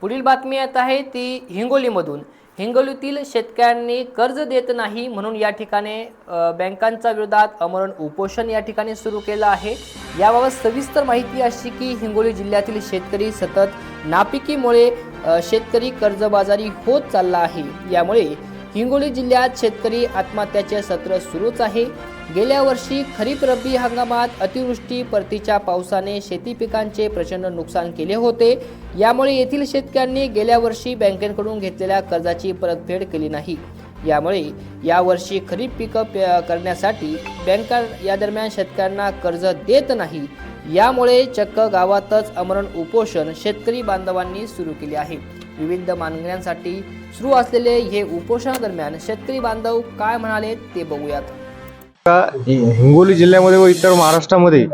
पुढील बातमी येत आहे ती हिंगोलीमधून. हिंगोलीतील शेतकऱ्यांनी कर्ज देत नाही म्हणून या ठिकाणी बँकांच्या विरोधात अमरण उपोषण या ठिकाणी सुरू केलं आहे. याबाबत सविस्तर माहिती अशी की हिंगोली जिल्ह्यातील शेतकरी सतत नापिकीमुळे शेतकरी कर्जबाजारी होत चालला आहे. यामुळे हिंगोली जिल्ह्यात शेतकरी आत्महत्याचे सत्र सुरूच आहे. गेल्या वर्षी खरीप रब्बी हंगामात अतिवृष्टी परतीच्या पावसाने शेती पिकांचे प्रचंड नुकसान केले होते. यामुळे येथील शेतकऱ्यांनी गेल्या वर्षी बँकेकडून घेतलेल्या कर्जाची परतफेड केली नाही. यामुळे यावर्षी खरीप पिकं करण्यासाठी बँका या दरम्यान शेतकऱ्यांना कर्ज देत नाही. यामुळे चक्क गावातच अमरण उपोषण शेतकरी बांधवांनी सुरू केले आहे. विविध मागण्यांसाठी सुरू असलेले हे उपोषणादरम्यान शेतकरी बांधव काय म्हणाले ते बघूयात. का हिंगोली जिल्ह्यामध्ये व इतर महाराष्ट्रामध्ये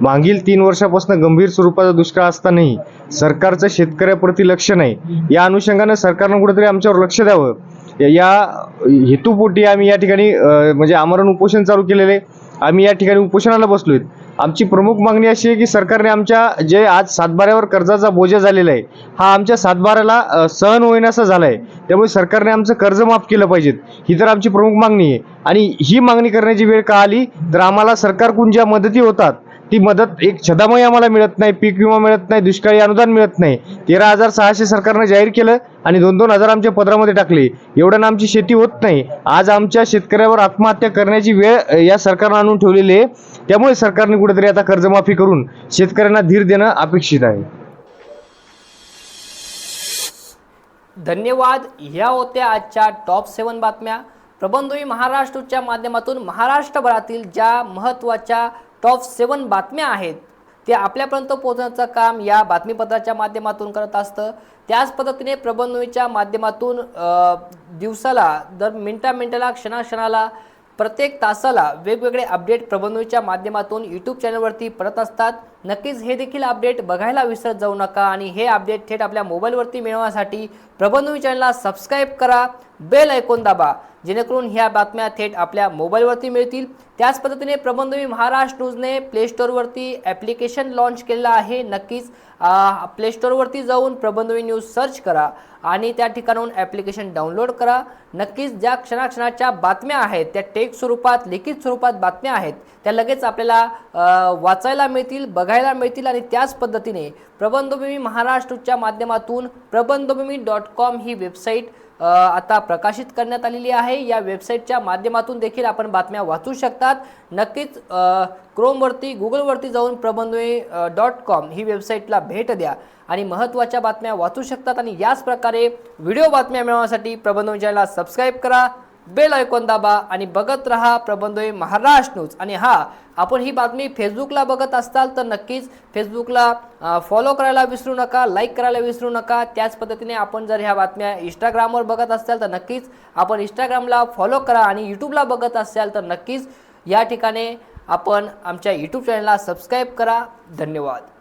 मागील तीन वर्षापासून गंभीर स्वरूपाचा दुष्काळ असतानाही सरकारचं शेतकऱ्याप्रती लक्ष नाही. या अनुषंगानं सरकारनं कुठेतरी आमच्यावर लक्ष द्यावं. या- हेतूपोटी आम्ही या ठिकाणी म्हणजे आमरण उपोषण चालू केलेले आम्ही या ठिकाणी उपोषणाला बसलोय. आमची प्रमुख मागणी अशी आहे की सरकारने आमच्या जे आज सातबाऱ्यावर कर्जाचा बोजा झालेला आहे हा आमच्या सातबाऱ्याला सहन होईनासा झाला आहे त्यामुळे सरकारने आमचं कर्ज माफ केलं पाहिजेत. ही तर आमची प्रमुख मागणी आहे. आणि ही मागणी करण्याची वेळ का आली? तर आम्हाला सरकारकडून ज्या मदती होतात ती मदत एक छदामही आम्हाला मिळत नाही पीक विमा मिळत नाही दुष्काळी अनुदान मिळत नाही. तेरा हजार सहाशे सरकारनं जाहीर केलं आणि दोन दोन हजार आमच्या पदरामध्ये टाकले. एवढ्यानं आमची शेती होत नाही. आज आमच्या शेतकऱ्यावर आत्महत्या करण्याची वेळ या सरकारनं आणून ठेवलेली आहे. त्यामुळे सरकारने कुठेतरी आता कर्जमाफी करून शेतकऱ्यांना धीर देणं अपेक्षित आहे. धन्यवाद. ह्या होत्या आजच्या टॉप सेवन बातम्या. प्रबंधोई महाराष्ट्रच्या माध्यमातून महाराष्ट्रभरातील ज्या महत्त्वाच्या टॉप सेवन बातम्या आहेत ते आपल्यापर्यंत पोहोचण्याचं काम या बातमीपत्राच्या माध्यमातून करत असतं. त्याच पद्धतीने प्रबंधोईच्या माध्यमातून दिवसाला दर मिनटा मिनटाला क्षणाक्षणाला प्रत्येक तासाला वेगवेगळे अपडेट प्रबंधूच्या माध्यमातून यूट्यूब चॅनलवरती परत असतात. नक्कीच हे देखील अपडेट बघायला विसरत जाऊ नका आणि हे अपडेट थेट आपल्या मोबाईलवरती मिळवण्यासाठी प्रबंधू चॅनलला सबस्क्राईब करा. बेल ऐकून दाबा. जेणेकरून ह्या बातम्या थेट आपल्या मोबाईलवरती मिळतील. त्याच पद्धतीने प्रबंधवी महाराष्ट्र न्यूजने प्ले स्टोअरवरती ॲप्लिकेशन लॉन्च केलेलं आहे. नक्कीच प्ले स्टोअरवरती जाऊन प्रबंधवी न्यूज सर्च करा आणि त्या ठिकाणाहून ॲप्लिकेशन डाउनलोड करा. नक्कीच ज्या क्षणाक्षणाच्या बातम्या आहेत त्या टेक स्वरूपात लिखित स्वरूपात बातम्या आहेत त्या लगेच आपल्याला वाचायला मिळतील बघायला मिळतील आणि त्याच पद्धतीने प्रबंधभूमी महाराष्ट्रच्या माध्यमातून प्रबंधभूमी डॉट कॉम ही वेबसाईट आता प्रकाशित करण्यात आलेली आहे. या वेबसाईटच्या माध्यमातून देखील आपण बातम्या वाचू शकतात. नक्कीच क्रोमवरती गुगलवरती जाऊन प्रबंधवे डॉट कॉम ही वेबसाईटला भेट द्या आणि महत्त्वाच्या बातम्या वाचू शकतात. आणि याच प्रकारे व्हिडिओ बातम्या मिळवण्यासाठी प्रबंधवे चॅनलला सबस्क्राईब करा. बेल ऐकून दाबा आणि बघत रहा प्रबंधवे महाराष्ट्र न्यूज. आणि हा आपण ही बातमी फेसबुकला बघत असाल तर नक्कीच फेसबुकला फॉलो करायला विसरू नका लाईक करायला विसरू नका. त्याच पद्धतीने आपण जर ह्या बातम्या इंस्टाग्रामवर बघत असाल तर नक्कीच आपण इंस्टाग्रामला फॉलो करा आणि यूट्यूबला बघत असाल तर नक्कीच या ठिकाणी आपण आमच्या यूट्यूब चॅनलला सबस्क्राईब करा. धन्यवाद.